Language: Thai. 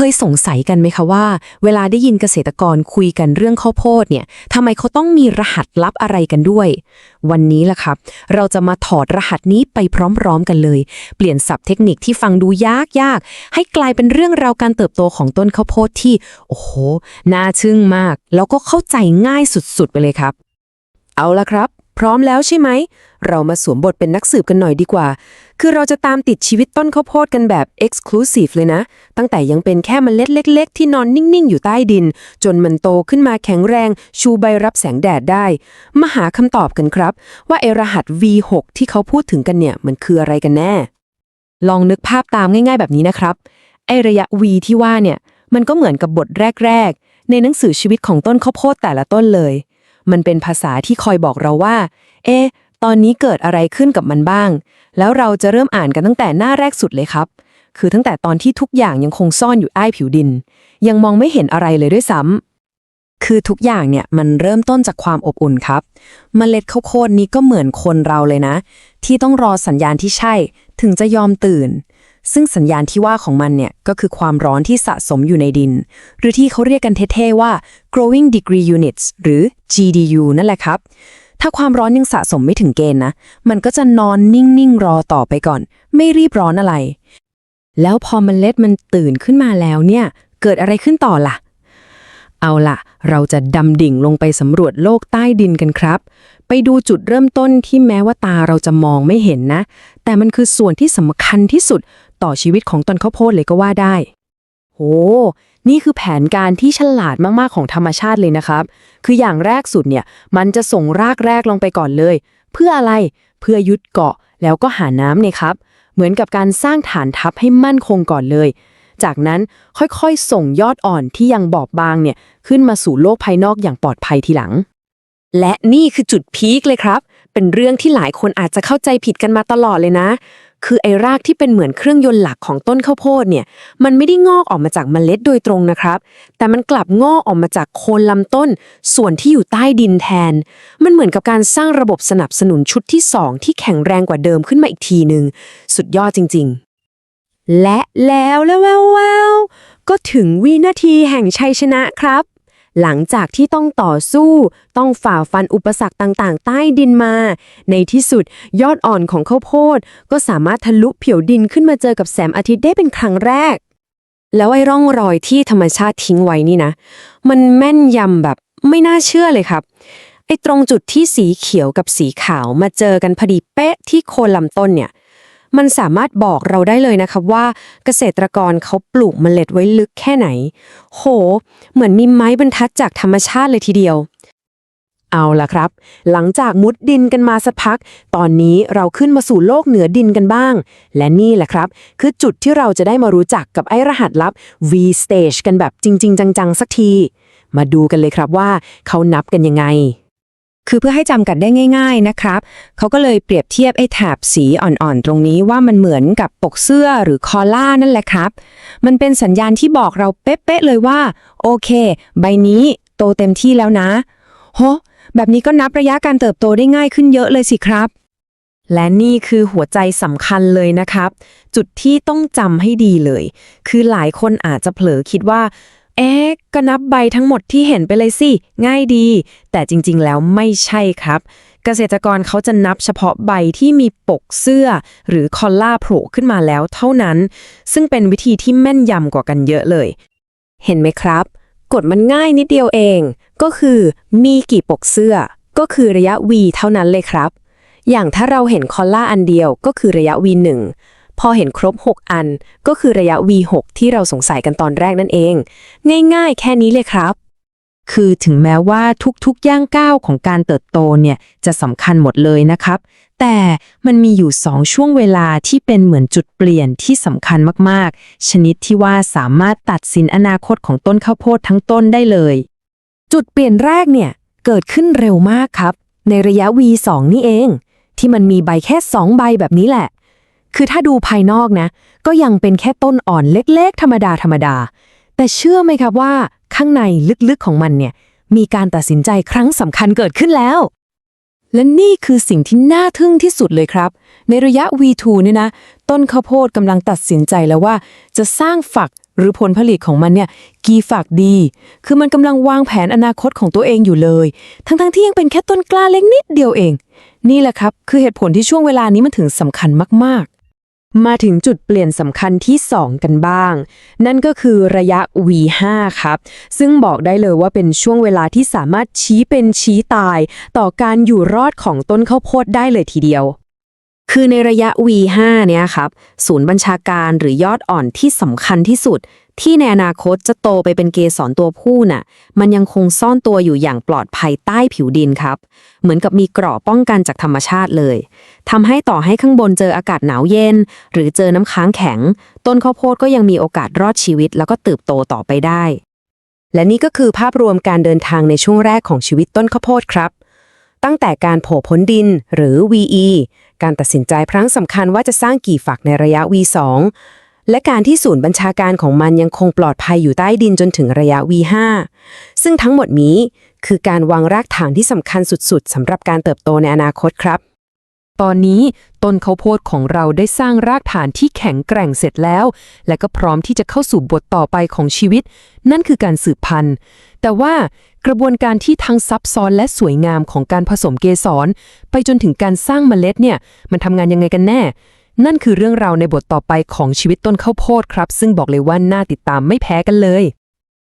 เคยสงสัยกันไหมคะว่า เวลาได้ยินเกษตรกรคุยกันเรื่องข้าวโพดเนี่ยทำไมเขาต้องมีรหัสลับอะไรกันด้วย วันนี้ล่ะครับ เราจะมาถอดรหัสนี้ไปพร้อมๆกันเลย เปลี่ยนศัพท์เทคนิคที่ฟังดูยากๆให้กลายเป็นเรื่องราวการเติบโตของต้นข้าวโพดที่ โอ้โหน่าทึ่งมาก แล้วก็เข้าใจง่ายสุดๆไปเลยครับ เอาละครับ พร้อมแล้วใช่ไหม เรามาสวมบทเป็นนักสืบกันหน่อยดีกว่า คือเราจะตามติดชีวิตต้นข้าวโพดกันแบบ Exclusive เลยนะ ตั้งแต่ยังเป็นแค่มเมล็ดเล็ก ๆ ที่นอนนิ่ง ๆ อยู่ใต้ดิน จนมันโตขึ้นมาแข็งแรง ชูใบรับแสงแดดได้ มาหาคำตอบกันครับ ว่าไอรหัส V6 ที่เขาพูดถึงกันเนี่ยมันคืออะไรกันแน่ ลองนึกภาพตามง่าย ๆ แบบนี้นะครับไอระยะ V ที่ว่าเนี่ยมันก็เหมือนกับบทแรก ๆ ในหนังสือชีวิตของต้นข้าวโพดแต่ละต้นเลย มันเป็นภาษาที่คอยบอกเราว่า เอ๊ะ ตอนนี้เกิดอะไรขึ้นกับมันบ้าง แล้วเราจะเริ่มอ่านกันตั้งแต่หน้าแรกสุดเลยครับ คือตั้งแต่ตอนที่ทุกอย่างยังคงซ่อนอยู่ใต้ผิวดิน ยังมองไม่เห็นอะไรเลยด้วยซ้ำ คือทุกอย่างเนี่ยมันเริ่มต้นจากความอบอุ่นครับเมล็ดข้าวโพดนี้ก็เหมือนคนเราเลยนะ ที่ต้องรอสัญญาณที่ใช่ ถึงจะยอมตื่น ซึ่งสัญญาณที่ว่าของมันเนี่ยก็คือความร้อนที่สะสมอยู่ในดิน หรือที่เขาเรียกกันเท่ๆว่า growing degree units หรือ GDU นั่นแหละครับ ถ้าความร้อนยังสะสมไม่ถึงเกณฑ์นะ มันก็จะนอนนิ่งๆรอต่อไปก่อน ไม่รีบร้อนอะไร แล้วพอมเมล็ดมันตื่นขึ้นมาแล้วเนี่ย เกิดอะไรขึ้นต่อล่ะเอาล่ะเราจะดำดิ่งลงไปสำรวจโลกใต้ดินกันครับ ไปดูจุดเริ่มต้นที่แม้ว่าตาเราจะมองไม่เห็นนะ แต่มันคือส่วนที่สำคัญที่สุดต่อชีวิตของต้นข้าวโพดเลยก็ว่าได้ โห นี่คือแผนการที่ฉลาดมากๆของธรรมชาติเลยนะครับ คืออย่างแรกสุดเนี่ย มันจะส่งรากแรกลงไปก่อนเลย เพื่ออะไร เพื่อยึดเกาะแล้วก็หาน้ำเนี่ยครับ เหมือนกับการสร้างฐานทัพให้มั่นคงก่อนเลย จากนั้นค่อยๆ ส่งยอดอ่อนที่ยังบอบบางเนี่ยขึ้นมาสู่โลกภายนอกอย่างปลอดภัยทีหลัง และนี่คือจุดพีคเลยครับ เป็นเรื่องที่หลายคนอาจจะเข้าใจผิดกันมาตลอดเลยนะ คือไอ้รากที่เป็นเหมือนเครื่องยนต์หลักของต้นข้าวโพดเนี่ย มันไม่ได้งอกออกมาจากเมล็ดโดยตรงนะครับ แต่มันกลับงอกออกมาจากโคนลำต้น ส่วนที่อยู่ใต้ดินแทน มันเหมือนกับการสร้างระบบสนับสนุนชุดที่ 2 ที่แข็งแรงกว่าเดิมขึ้นมาอีกทีหนึ่งสุดยอดจริง ๆ และแล้วแล้วแววก็ถึงวินาทีแห่งชัยชนะครับ หลังจากที่ต้องต่อสู้ ต้องฝ่าฟันอุปสรรคต่างๆ ใต้ดินมา ในที่สุดยอดอ่อนของข้าวโพด ก็สามารถทะลุผิวดินขึ้นมาเจอกับแสงอาทิตย์ได้เป็นครั้งแรก แล้วไอ้ร่องรอยที่ธรรมชาติทิ้งไว้นี่นะ มันแม่นยำแบบไม่น่าเชื่อเลยครับไอ้ตรงจุดที่สีเขียวกับสีขาวมาเจอกันพอดีเป๊ะที่โคนลำต้นเนี่ย มันสามารถบอกเราได้เลยนะครับว่าเกษตรกรเขาปลูกเมล็ดไว้ลึกแค่ไหน โห เหมือนมีไม้บรรทัดจากธรรมชาติเลยทีเดียว เอาล่ะครับ หลังจากมุดดินกันมาสักพัก ตอนนี้เราขึ้นมาสู่โลกเหนือดินกันบ้าง และนี่แหละครับ คือจุดที่เราจะได้มารู้จักกับไอ้รหัสลับ V stage กันแบบจริง ๆ จัง ๆ สักที มาดูกันเลยครับว่าเขานับกันยังไง คือเพื่อให้จำกัดได้ง่าย ๆนะครับ เขาก็เลยเปรียบเทียบไอ้แถบสีอ่อนๆ ตรงนี้ว่ามันเหมือนกับปกเสื้อหรือคอล่านั่นแหละครับ มันเป็นสัญญาณที่บอกเราเป๊ะๆเลยว่า โอเค ใบนี้โตเต็มที่แล้วนะโหแบบนี้ก็นับระยะการเติบโตได้ง่ายขึ้นเยอะเลยสิครับ และนี่คือหัวใจสำคัญเลยนะครับ จุดที่ต้องจำให้ดีเลย คือหลายคนอาจจะเผลอคิดว่า เอ๊ะก็นับใบทั้งหมดที่เห็นไปเลยสิ ง่ายดี แต่จริงๆ แล้วไม่ใช่ครับ เกษตรกรเขาจะนับเฉพาะใบที่มีปกเสื้อ หรือคอลล่าโผล่ขึ้นมาแล้วเท่านั้น ซึ่งเป็นวิธีที่แม่นยำกว่ากันเยอะเลย เห็นไหมครับ กฎมันง่ายนิดเดียวเอง ก็คือมีกี่ปกเสื้อ ก็คือระยะ v เท่านั้นเลยครับ อย่างถ้าเราเห็นคอลล่าอันเดียวก็คือระยะ v1 พอเห็นครบ 6 อัน ก็คือระยะ v6 ที่เราสงสัยกันตอนแรกนั่นเอง ง่ายๆ แค่นี้เลยครับ คือถึงแม้ว่าทุกๆ ย่างก้าวของการเติบโตเนี่ยจะสำคัญหมดเลยนะครับ แต่มันมีอยู่สองช่วงเวลาที่เป็นเหมือนจุดเปลี่ยนที่สำคัญมากๆ ชนิดที่ว่าสามารถตัดสินอนาคตของต้นข้าวโพดทั้งต้นได้เลย จุดเปลี่ยนแรกเนี่ยเกิดขึ้นเร็วมากครับ ในระยะ V2 นี่เอง ที่มันมีใบแค่ 2 ใบแบบนี้แหละ คือถ้าดูภายนอกนะ ก็ยังเป็นแค่ต้นอ่อนเล็กๆ ธรรมดาธรรมดา แต่เชื่อไหมครับว่าข้างในลึกๆของมันเนี่ย มีการตัดสินใจครั้งสำคัญเกิดขึ้นแล้ว และนี่คือสิ่งที่น่าทึ่งที่สุดเลยครับ ในระยะ V2 เนี่ยนะ ต้นข้าวโพดกำลังตัดสินใจแล้วว่า จะสร้างฝักหรือผลผลิตของมันเนี่ยกี่ฝากดี คือมันกำลังวางแผนอนาคตของตัวเองอยู่เลย ทั้งๆที่ยังเป็นแค่ต้นกล้าเล็กนิดเดียวเอง นี่แหละครับ คือเหตุผลที่ช่วงเวลานี้มันถึงสำคัญมาก มาถึงจุดเปลี่ยนสำคัญที่ 2 กันบ้าง นั่นก็คือระยะ V5 ครับ ซึ่งบอกได้เลยว่าเป็นช่วงเวลาที่สามารถชี้เป็นชี้ตาย ต่อการอยู่รอดของต้นข้าวโพดได้เลยทีเดียว คือในระยะ V5 เนี่ยครับศูนย์บัญชาการหรือยอดอ่อนที่สำคัญที่สุด ที่ในอนาคตจะโตไปเป็นเกสรตัวผู้น่ะ มันยังคงซ่อนตัวอยู่อย่างปลอดภัยใต้ผิวดินครับ เหมือนกับมีเกราะป้องกันจากธรรมชาติเลยทำให้ต่อให้ข้างบนเจออากาศหนาวเย็น หรือเจอน้ำค้างแข็ง ต้นข้าวโพดก็ยังมีโอกาสรอดชีวิต แล้วก็เติบโตต่อไปได้ และนี่ก็คือภาพรวมการเดินทางในช่วงแรกของชีวิตต้นข้าวโพดครับ ตั้งแต่การโผล่พ้นดินหรือ VE การตัดสินใจครั้งสำคัญว่าจะสร้างกี่ฝักในระยะ V2 และการที่ศูนย์บัญชาการของมันยังคงปลอดภัยอยู่ใต้ดินจนถึงระยะ V5 ซึ่งทั้งหมดนี้คือการวางรากฐานที่สำคัญสุดๆสำหรับการเติบโตในอนาคตครับ ตอนนี้ต้นข้าวโพดของเราได้สร้างรากฐานที่แข็งแกร่งเสร็จแล้ว และก็พร้อมที่จะเข้าสู่บทต่อไปของชีวิต นั่นคือการสืบพันธุ์ แต่ว่ากระบวนการที่ทั้งซับซ้อนและสวยงามของการผสมเกสร ไปจนถึงการสร้างเมล็ดเนี่ยมันทำงานยังไงกันแน่ นั่นคือเรื่องราวในบทต่อไปของชีวิตต้นข้าวโพดครับ ซึ่งบอกเลยว่าน่าติดตามไม่แพ้กันเลย